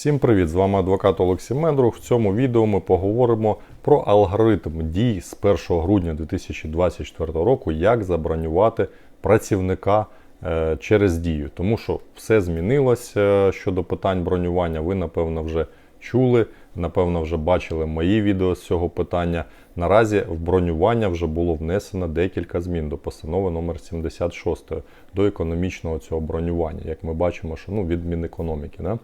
Всім привіт! З вами адвокат Олексій Мендрух. В цьому відео ми поговоримо про алгоритм дій з 1 грудня 2024 року, як забронювати працівника е, через дію. Тому що все змінилося щодо питань бронювання. Ви, напевно, вже чули, напевно, вже бачили мої відео з цього питання. Наразі в бронювання вже було внесено декілька змін до постанови номер 76 до економічного цього бронювання, як ми бачимо, що ну, від Мінекономіки. Да?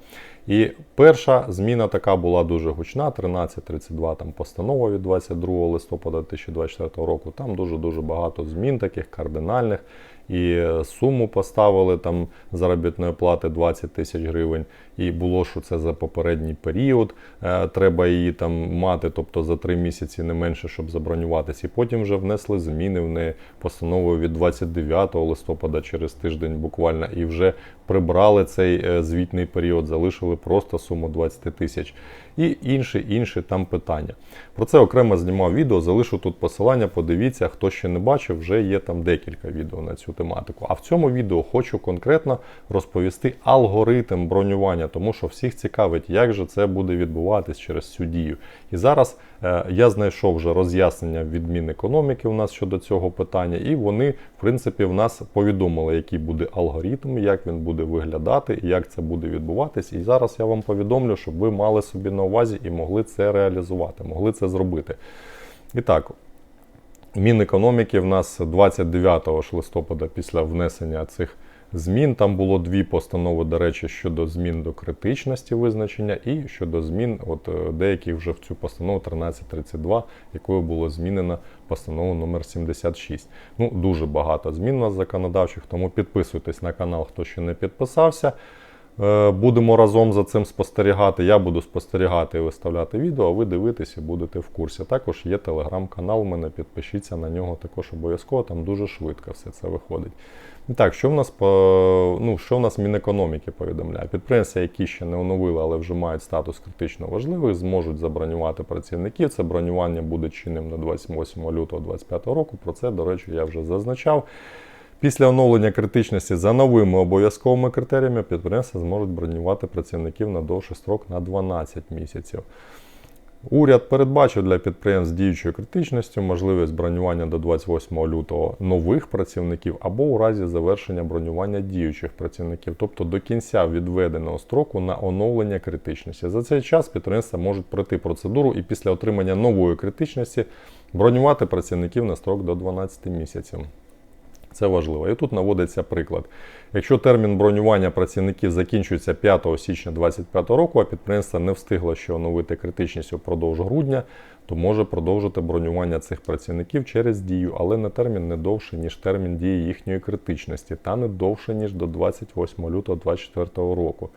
І перша зміна така була дуже гучна: 1332 там постанова від 22 листопада 2024 року. Там дуже-дуже багато змін, таких кардинальних. І суму поставили там заробітної плати 20 тисяч гривень. І було, що це за попередній період. Е, треба її там мати, тобто за три місяці не менше, щоб забронюватися. І потім вже внесли зміни в неї постановою від 29 листопада через тиждень буквально, і вже прибрали цей е, звітний період, залишили просто суму 20 тисяч. І інші інші там питання. Про це окремо знімав відео, залишу тут посилання, подивіться, хто ще не бачив, вже є там декілька відео на цю тематику. А в цьому відео хочу конкретно розповісти алгоритм бронювання, тому що всіх цікавить, як же це буде відбуватись через цю дію. І зараз е, я знайшов вже роз'яснення від Мінекономіки у нас щодо цього питання, і вони, в принципі, в нас повідомили, який буде алгоритм, як він буде виглядати і як це буде відбуватись. І зараз я вам повідомлю, щоб ви мали собі на увазі і могли це реалізувати, могли це зробити. І так, Мінекономіки в нас 29 листопада після внесення цих змін. Там було дві постанови, до речі, щодо змін до критичності визначення, і щодо змін, от е, деяких вже в цю постанову 1332, якою було змінено постанову номер 76. Ну, дуже багато змін у нас законодавчих, тому підписуйтесь на канал, хто ще не підписався. Е, Будемо разом за цим спостерігати. Я буду спостерігати і виставляти відео, а ви дивитесь і будете в курсі. Також є телеграм-канал, у мене підпишіться на нього також обов'язково, там дуже швидко все це виходить. І так, що в нас по ну, що в нас Мінекономіки повідомляє? Підприємства, які ще не оновили, але вже мають статус критично важливих, зможуть забронювати працівників. Це бронювання буде чинним на 28 лютого 2025 року. Про це, до речі, я вже зазначав. Після оновлення критичності за новими обов'язковими критеріями підприємства зможуть бронювати працівників на довший строк на 12 місяців. Уряд передбачив для підприємств з діючою критичністю можливість бронювання до 28 лютого нових працівників або у разі завершення бронювання діючих працівників, тобто до кінця відведеного строку на оновлення критичності. За цей час підприємства можуть пройти процедуру і після отримання нової критичності бронювати працівників на строк до 12 місяців. Це важливо. І тут наводиться приклад. Якщо термін бронювання працівників закінчується 5 січня 2025 року, а підприємство не встигло ще оновити критичність упродовж грудня, то може продовжити бронювання цих працівників через дію, але на термін не довше, ніж термін дії їхньої критичності, та не довше, ніж до 28 лютого 2024 року.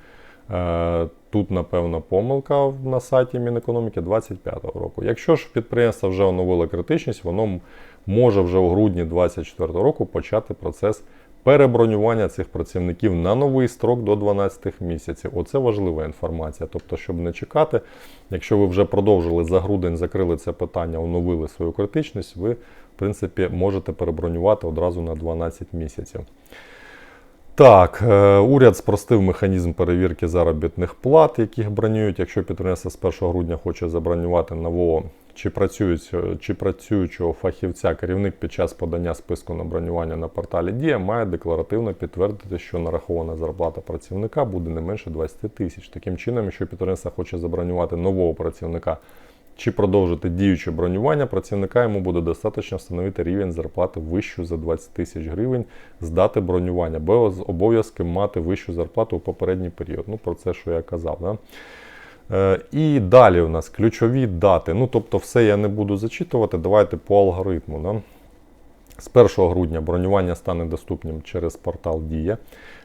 Е, тут, напевно, помилка на сайті Мінекономіки 2025 року. Якщо ж підприємство вже оновило критичність, воно може вже у грудні 2024 року почати процес перебронювання цих працівників на новий строк до 12 місяців. Оце важлива інформація. Тобто, щоб не чекати, якщо ви вже продовжили за грудень, закрили це питання, оновили свою критичність, ви, в принципі, можете перебронювати одразу на 12 місяців. Так, е, уряд спростив механізм перевірки заробітних плат, яких бронюють. Якщо підприємство з 1 грудня хоче забронювати нового чи працюючого, чи працюючого фахівця, керівник під час подання списку на бронювання на порталі Дія має декларативно підтвердити, що нарахована зарплата працівника буде не менше 20 тисяч. Таким чином, якщо підприємство хоче забронювати нового працівника чи продовжити діюче бронювання, працівника йому буде достатньо встановити рівень зарплати вищу за 20 тисяч гривень з дати бронювання, без обов'язки мати вищу зарплату у попередній період. Ну, про це, що я казав. Да? Е, і далі у нас ключові дати. Ну, тобто, все я не буду зачитувати. Давайте по алгоритму. Да? З 1 грудня бронювання стане доступним через портал Дія.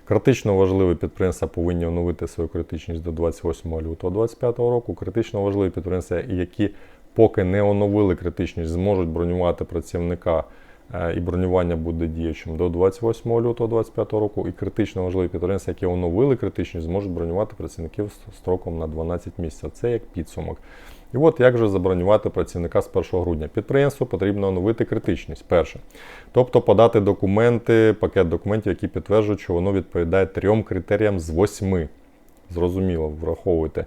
Критично важливі підприємства повинні оновити свою критичність до 28 лютого 2025 року. Критично важливі підприємства, які поки не оновили критичність, зможуть бронювати працівника. Е, і бронювання буде діючим до 28 лютого 2025 року. І критично важливі підприємства, які оновили критичність, зможуть бронювати працівників строком на 12 місяців. Це як підсумок. І от як же забронювати працівника з 1 грудня? Підприємству потрібно оновити критичність. Перше. Тобто подати документи, пакет документів, які підтверджують, що воно відповідає трьом критеріям з восьми. зрозуміло, враховуйте.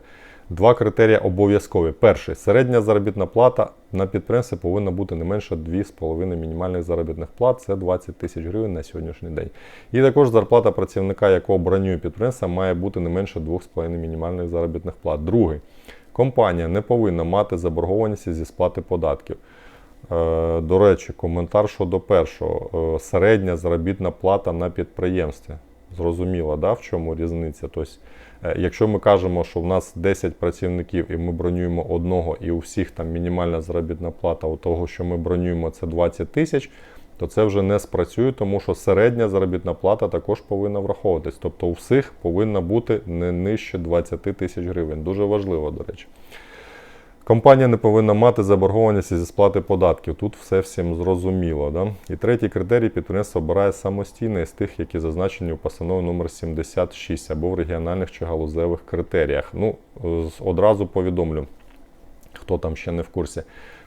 Два критерії обов'язкові. Перший середня заробітна плата на підприємстві повинна бути не менше 2,5 мінімальних заробітних плат, це 20 тисяч гривень на сьогоднішній день. І також зарплата працівника, якого бронює підприємство, має бути не менше 2,5 мінімальних заробітних плат. Другий компанія не повинна мати заборгованості зі сплати податків. Е, До речі, коментар щодо першого. Е, Середня заробітна плата на підприємстві. Зрозуміло, да, в чому різниця? Тобто, якщо ми кажемо, що в нас 10 працівників і ми бронюємо одного, і у всіх там мінімальна заробітна плата у того, що ми бронюємо, це 20 тисяч, то це вже не спрацює, тому що середня заробітна плата також повинна враховуватись. Тобто у всіх повинна бути не нижче 20 тисяч гривень. Дуже важливо, до речі. Компанія не повинна мати заборгованості зі сплати податків. Тут все всім зрозуміло. Да? І третій критерій підприємство обирає самостійно із тих, які зазначені у постанові номер 76 або в регіональних чи галузевих критеріях. Ну, одразу повідомлю, хто там ще не в курсі.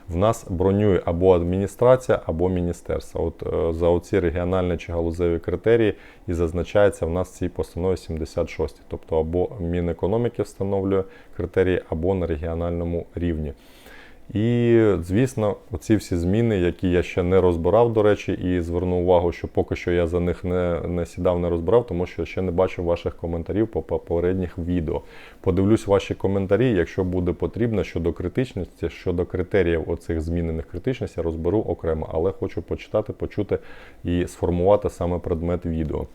В нас бронює або адміністрація, або міністерство. От е, за оці регіональні чи галузеві критерії і зазначається в нас в цій постанові 76. Тобто або Мінекономіки встановлює критерії, або на регіональному рівні. І, звісно, оці всі зміни, які я ще не розбирав, до речі, і звернув увагу, що поки що я за них не, не сідав, не розбирав, тому що ще не бачив ваших коментарів по попередніх відео. Подивлюсь ваші коментарі. Якщо буде потрібно щодо критичності, щодо критеріїв оцих змінених критичності, розберу окремо, але хочу почитати, почути і сформувати саме предмет відео.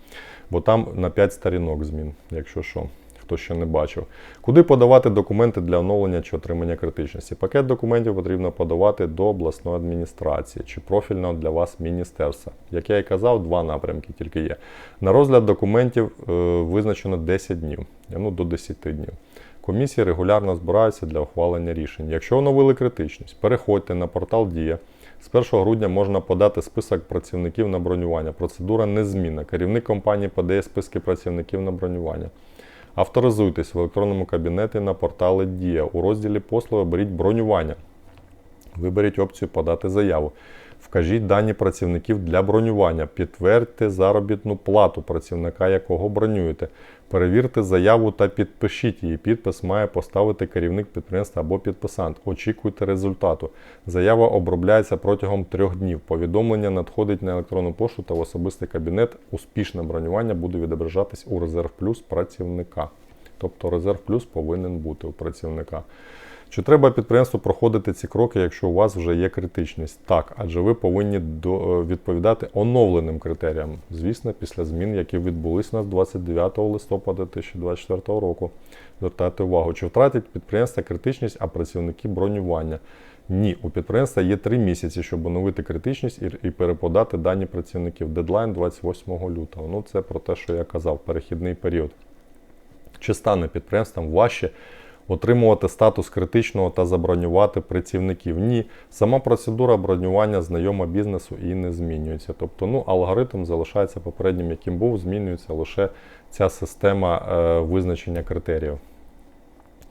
Бо там на 5 сторінок змін, якщо що хто ще не бачив. Куди подавати документи для оновлення чи отримання критичності? Пакет документів потрібно подавати до обласної адміністрації чи профільного для вас міністерства. Як я і казав, два напрямки тільки є. На розгляд документів е, визначено 10 днів, ну до 10 днів. Комісії регулярно збираються для ухвалення рішень. Якщо оновили критичність, переходьте на портал Дія. З 1 грудня можна подати список працівників на бронювання. Процедура незмінна. Керівник компанії подає списки працівників на бронювання. Авторизуйтесь в електронному кабінеті на порталі Дія. У розділі послуги беріть бронювання. Виберіть опцію Подати заяву. Вкажіть дані працівників для бронювання. Підтвердьте заробітну плату працівника, якого бронюєте. Перевірте заяву та підпишіть її. Підпис має поставити керівник підприємства або підписант. Очікуйте результату. Заява обробляється протягом трьох днів. Повідомлення надходить на електронну пошту та в особистий кабінет. Успішне бронювання буде відображатись у резерв плюс працівника. Тобто резерв плюс повинен бути у працівника. Чи треба підприємству проходити ці кроки, якщо у вас вже є критичність? Так, адже ви повинні е, відповідати оновленим критеріям. Звісно, після змін, які відбулись у нас 29 листопада 2024 року. Звертайте увагу, чи втратить підприємство критичність, а працівники бронювання. Ні, у підприємства є три місяці, щоб оновити критичність і переподати дані працівників. Дедлайн 28 лютого. Ну, це про те, що я казав, перехідний період. Чи стане підприємством важче отримувати статус критичного та забронювати працівників? Ні, сама процедура бронювання знайома бізнесу і не змінюється. Тобто, ну, алгоритм залишається попереднім, яким був, змінюється лише ця система е, визначення критеріїв.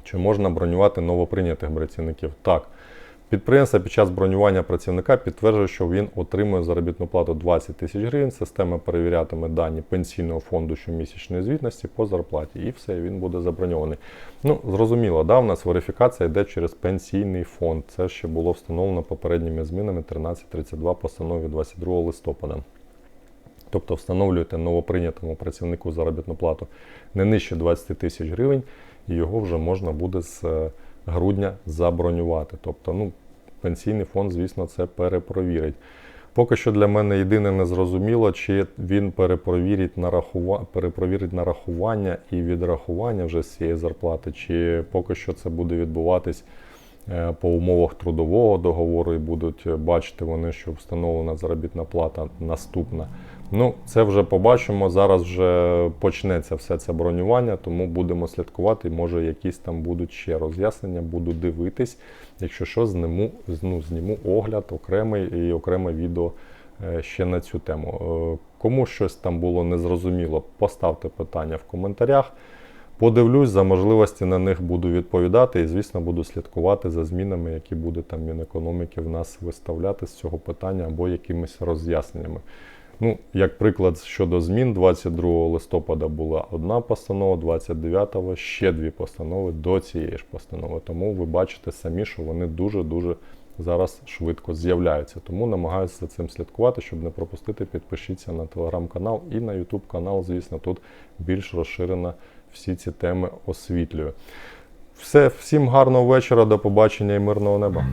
Чи можна бронювати новоприйнятих працівників? Так. Підприємство під час бронювання працівника підтверджує, що він отримує заробітну плату 20 тисяч гривень. Система перевірятиме дані пенсійного фонду щомісячної звітності по зарплаті, і все, він буде заброньований. Ну, зрозуміло, да, у нас верифікація йде через пенсійний фонд. Це ще було встановлено попередніми змінами 1332 постанові 22 листопада. Тобто встановлюєте новоприйнятому працівнику заробітну плату не нижче 20 тисяч гривень, і його вже можна буде з е, грудня забронювати. Тобто, ну, пенсійний фонд, звісно, це перепровірить. Поки що для мене єдине незрозуміло, чи він перепровірить нарахува... перепровірить нарахування і відрахування вже з цієї зарплати, чи поки що це буде відбуватись е, по умовах трудового договору і будуть бачити вони, що встановлена заробітна плата наступна. Ну, це вже побачимо. Зараз вже почнеться все це бронювання, тому будемо слідкувати. Може, якісь там будуть ще роз'яснення, буду дивитись. Якщо що, зніму, ну, зніму огляд окремий і окреме відео е, ще на цю тему. Е, Кому щось там було незрозуміло, поставте питання в коментарях. Подивлюсь, за можливості на них буду відповідати і, звісно, буду слідкувати за змінами, які буде там Мінекономіки в нас виставляти з цього питання або якимись роз'ясненнями. Ну, як приклад щодо змін, 22 листопада була одна постанова, 29-го ще дві постанови до цієї ж постанови. Тому ви бачите самі, що вони дуже-дуже зараз швидко з'являються. Тому намагаюся за цим слідкувати, щоб не пропустити. Підпишіться на телеграм-канал і на Ютуб канал. Звісно, тут більш розширено всі ці теми освітлюю. Все, всім гарного вечора, до побачення і мирного неба.